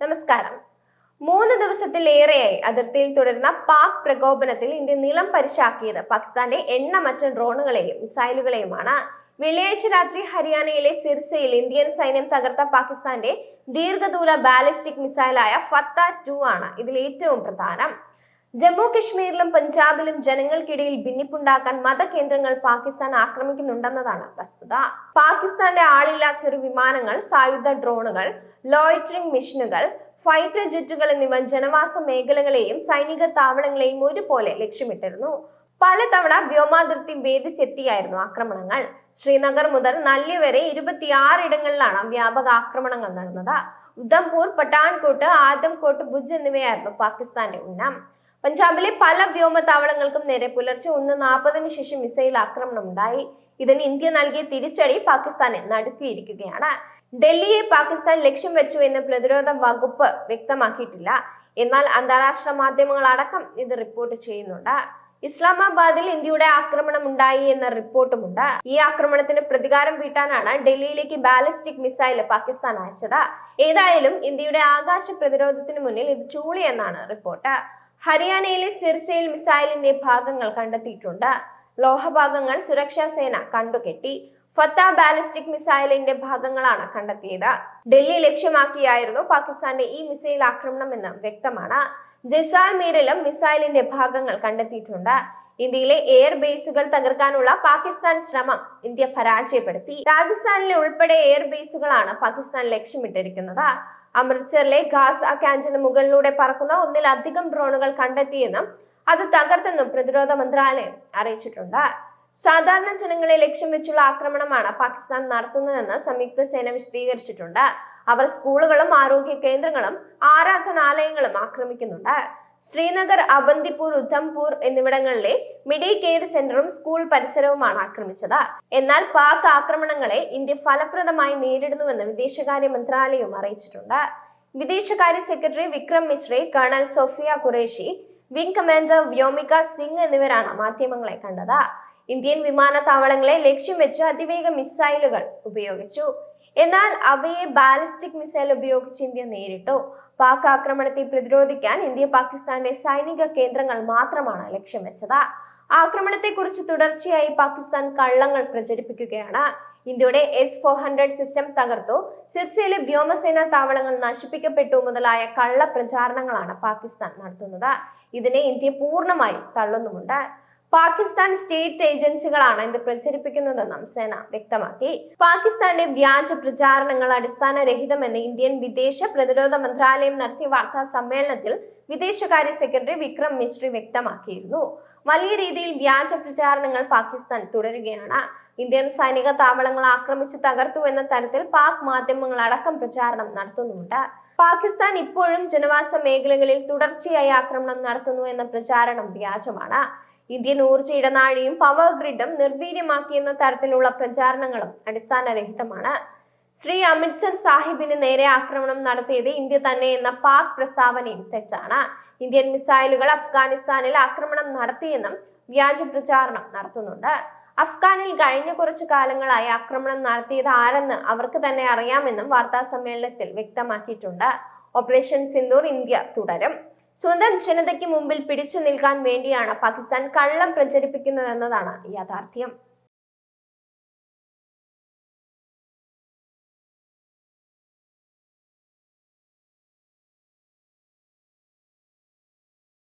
നമസ്കാരം. മൂന്ന് ദിവസത്തിലേറെയായി അതിർത്തിയിൽ തുടരുന്ന പാക് പ്രകോപനത്തിൽ ഇന്ത്യ നിലം പരിശാക്കിയത്. പാകിസ്ഥാന്റെ എണ്ണമറ്റ ഡ്രോണുകളെയും മിസൈലുകളെയുമാണ്. വെള്ളിയാഴ്ച രാത്രി ഹരിയാനയിലെ സിർസയിൽ ഇന്ത്യൻ സൈന്യം തകർത്ത പാകിസ്ഥാന്റെ ദീർഘദൂര ബാലിസ്റ്റിക് മിസൈലായ ഫത്ത ടു ആണ് ഇതിൽ ഏറ്റവും പ്രധാനം. ജമ്മു കശ്മീരിലും പഞ്ചാബിലും ജനങ്ങൾക്കിടയിൽ ഭിന്നിപ്പുണ്ടാക്കാൻ മതകേന്ദ്രങ്ങൾ പാകിസ്ഥാൻ ആക്രമിക്കുന്നുണ്ടെന്നതാണ് വസ്തുത. പാകിസ്ഥാന്റെ ആളില്ലാ ചെറു വിമാനങ്ങൾ സായുധ ഡ്രോണുകൾ ലോയിറ്ററിംഗ് മിഷനുകൾ ഫൈറ്റർ ജെറ്റുകൾ എന്നിവ ജനവാസ മേഖലകളെയും സൈനിക താവളങ്ങളെയും ഒരുപോലെ ലക്ഷ്യമിട്ടിരുന്നു. പലതവണ വ്യോമാതിർത്തി ഭേദിച്ചെത്തിയായിരുന്നു ആക്രമണങ്ങൾ. ശ്രീനഗർ മുതൽ നല്ലി വരെ ഇരുപത്തിയാറ് ഇടങ്ങളിലാണ് വ്യാപക ആക്രമണങ്ങൾ നടന്നത്. ഉധംപൂർ പട്ടാൻകോട്ട് ആദംകോട്ട് ഭുജ് എന്നിവയായിരുന്നു പാകിസ്ഥാന്റെ ഉന്നം. പഞ്ചാബിലെ പല വ്യോമതാവളങ്ങൾക്കും നേരെ പുലർച്ചെ ഒന്ന് നാൽപ്പതിനു ശേഷം മിസൈൽ ആക്രമണം ഉണ്ടായി ഇതിന് ഇന്ത്യ നൽകിയ തിരിച്ചടി പാകിസ്ഥാനെ നടുക്കിയിരിക്കുകയാണ്. ഡൽഹിയെ പാകിസ്ഥാൻ ലക്ഷ്യം വെച്ചു എന്ന് പ്രതിരോധ വകുപ്പ് വ്യക്തമാക്കിയിട്ടില്ല. എന്നാൽ അന്താരാഷ്ട്ര മാധ്യമങ്ങൾ അടക്കം ഇത് റിപ്പോർട്ട് ചെയ്യുന്നുണ്ട്. ഇസ്ലാമാബാദിൽ ഇന്ത്യയുടെ ആക്രമണം ഉണ്ടായി എന്ന റിപ്പോർട്ടുമുണ്ട്. ഈ ആക്രമണത്തിന് പ്രതികാരം വീട്ടാനാണ് ഡൽഹിയിലേക്ക് ബാലിസ്റ്റിക് മിസൈൽ പാകിസ്ഥാൻ അയച്ചത്. ഏതായാലും ഇന്ത്യയുടെ ആകാശ പ്രതിരോധത്തിന് മുന്നിൽ ഇത് ചൂളിയെന്നാണ് റിപ്പോർട്ട്. ഹരിയാനയിലെ സിർസയിൽ മിസൈലിന്റെ ഭാഗങ്ങൾ കണ്ടെത്തിയിട്ടുണ്ട്. ലോഹഭാഗങ്ങൾ സുരക്ഷാ സേന കണ്ടുകെട്ടി. ഫത്ത ബാലിസ്റ്റിക് മിസൈലിന്റെ ഭാഗങ്ങളാണ് കണ്ടെത്തിയത്. ഡൽഹി ലക്ഷ്യമാക്കിയായിരുന്നു പാകിസ്ഥാന്റെ ഈ മിസൈൽ ആക്രമണം എന്ന് വ്യക്തമാണ് ജസാൽമീരിലും മിസൈലിന്റെ ഭാഗങ്ങൾ കണ്ടെത്തിയിട്ടുണ്ട്. ഇന്ത്യയിലെ എയർ ബേസുകൾ തകർക്കാനുള്ള പാകിസ്ഥാൻ ശ്രമം ഇന്ത്യ പരാജയപ്പെടുത്തി. രാജസ്ഥാനിലെ ഉൾപ്പെടെ എയർ ബേസുകളാണ് പാകിസ്ഥാൻ ലക്ഷ്യമിട്ടിരിക്കുന്നത്. അമൃത്സറിലെ ഖാസ് ക്യാന്റിന് മുകളിലൂടെ പറക്കുന്ന ഒന്നിലധികം ഡ്രോണുകൾ കണ്ടെത്തിയെന്നും അത് തകർത്തെന്നും പ്രതിരോധ മന്ത്രാലയം അറിയിച്ചിട്ടുണ്ട്. സാധാരണ ജനങ്ങളെ ലക്ഷ്യം വെച്ചുള്ള ആക്രമണമാണ് പാകിസ്ഥാൻ നടത്തുന്നതെന്ന് സംയുക്ത സേന വിശദീകരിച്ചിട്ടുണ്ട്. അവർ സ്കൂളുകളും ആരോഗ്യ കേന്ദ്രങ്ങളും ആരാധനാലയങ്ങളും ആക്രമിക്കുന്നുണ്ട്. ശ്രീനഗർ അവന്തിപൂർ ഉദ്ധംപൂർ എന്നിവിടങ്ങളിലെ മിഡി കെയർ സെന്ററും സ്കൂൾ പരിസരവുമാണ് ആക്രമിച്ചത്. എന്നാൽ പാക് ആക്രമണങ്ങളെ ഇന്ത്യ ഫലപ്രദമായി നേരിടുന്നുവെന്ന് വിദേശകാര്യ മന്ത്രാലയം അറിയിച്ചിട്ടുണ്ട്. വിദേശകാര്യ secretary Vikram Misri colonel Sofiya Qureshi wing commander Vyomika Singh എന്നിവരാണ് മാധ്യമങ്ങളെ കണ്ടത്. ഇന്ത്യൻ വിമാനത്താവളങ്ങളെ ലക്ഷ്യം വെച്ച് അതിവേഗ മിസൈലുകൾ ഉപയോഗിച്ചു. എന്നാൽ അവയെ ബാലിസ്റ്റിക് മിസൈൽ ഉപയോഗിച്ച് ഇന്ത്യ നേരിട്ടു. പാക് ആക്രമണത്തെ പ്രതിരോധിക്കാൻ ഇന്ത്യ പാകിസ്ഥാന്റെ സൈനിക കേന്ദ്രങ്ങൾ മാത്രമാണ് ലക്ഷ്യം വെച്ചത്. ആക്രമണത്തെക്കുറിച്ച് തുടർച്ചയായി പാകിസ്ഥാൻ കള്ളങ്ങൾ പ്രചരിപ്പിക്കുകയാണ്. ഇന്ത്യയുടെ എസ് ഫോർ ഹൺഡ്രഡ് സിസ്റ്റം തകർത്തു. സിർസയിലെ വ്യോമസേന താവളങ്ങൾ നശിപ്പിക്കപ്പെട്ടു മുതലായ കള്ള പ്രചാരണങ്ങളാണ് പാകിസ്ഥാൻ നടത്തുന്നത്. ഇതിനെ ഇന്ത്യ പൂർണമായും തള്ളുന്നുമുണ്ട്. പാകിസ്ഥാൻ സ്റ്റേറ്റ് ഏജൻസികളാണ് ഇത് പ്രചരിപ്പിക്കുന്നതെന്നും സേന വ്യക്തമാക്കി. പാകിസ്ഥാന്റെ വ്യാജ പ്രചാരണങ്ങൾ അടിസ്ഥാനരഹിതമെന്ന് ഇന്ത്യൻ വിദേശ പ്രതിരോധ മന്ത്രാലയം നടത്തിയ വാർത്താ സമ്മേളനത്തിൽ വിദേശകാര്യ സെക്രട്ടറി വിക്രം മിശ്രി വ്യക്തമാക്കിയിരുന്നു. വലിയ രീതിയിൽ വ്യാജ പ്രചാരണങ്ങൾ പാകിസ്ഥാൻ തുടരുകയാണ്. ഇന്ത്യൻ സൈനിക താവളങ്ങൾ ആക്രമിച്ചു തകർത്തു എന്ന തരത്തിൽ പാക് മാധ്യമങ്ങൾ അടക്കം പ്രചാരണം നടത്തുന്നുണ്ട് പാകിസ്ഥാൻ ഇപ്പോഴും ജനവാസ മേഖലകളിൽ തുടർച്ചയായി ആക്രമണം നടത്തുന്നു എന്ന പ്രചാരണം വ്യാജമാണ്. ഇന്ത്യൻ ഊർജ ഇടനാഴിയും പവർ ഗ്രിഡും നിർവീര്യമാക്കിയെന്ന തരത്തിലുള്ള പ്രചാരണങ്ങളും അടിസ്ഥാനരഹിതമാണ്. ശ്രീ അമിത്സർ സാഹിബിന് നേരെ ആക്രമണം നടത്തിയത് ഇന്ത്യ തന്നെ എന്ന പാക് പ്രസ്താവനയും തെറ്റാണ്. ഇന്ത്യൻ മിസൈലുകൾ അഫ്ഗാനിസ്ഥാനിൽ ആക്രമണം നടത്തിയെന്നും വ്യാജ പ്രചാരണം നടത്തുന്നുണ്ട്. അഫ്ഗാനിൽ കഴിഞ്ഞ കുറച്ച് കാലങ്ങളായി ആക്രമണം നടത്തിയത് ആരെന്ന് അവർക്ക് തന്നെ അറിയാമെന്നും വാർത്താ സമ്മേളനത്തിൽ വ്യക്തമാക്കിയിട്ടുണ്ട്. ഓപ്പറേഷൻ സിന്ദൂർ ഇന്ത്യ തുടരും. സ്വന്തം ജനതയ്ക്ക് മുമ്പിൽ പിടിച്ചു നിൽക്കാൻ വേണ്ടിയാണ് പാകിസ്ഥാൻ കള്ളം പ്രചരിപ്പിക്കുന്നതെന്നതാണ് യാഥാർത്ഥ്യം.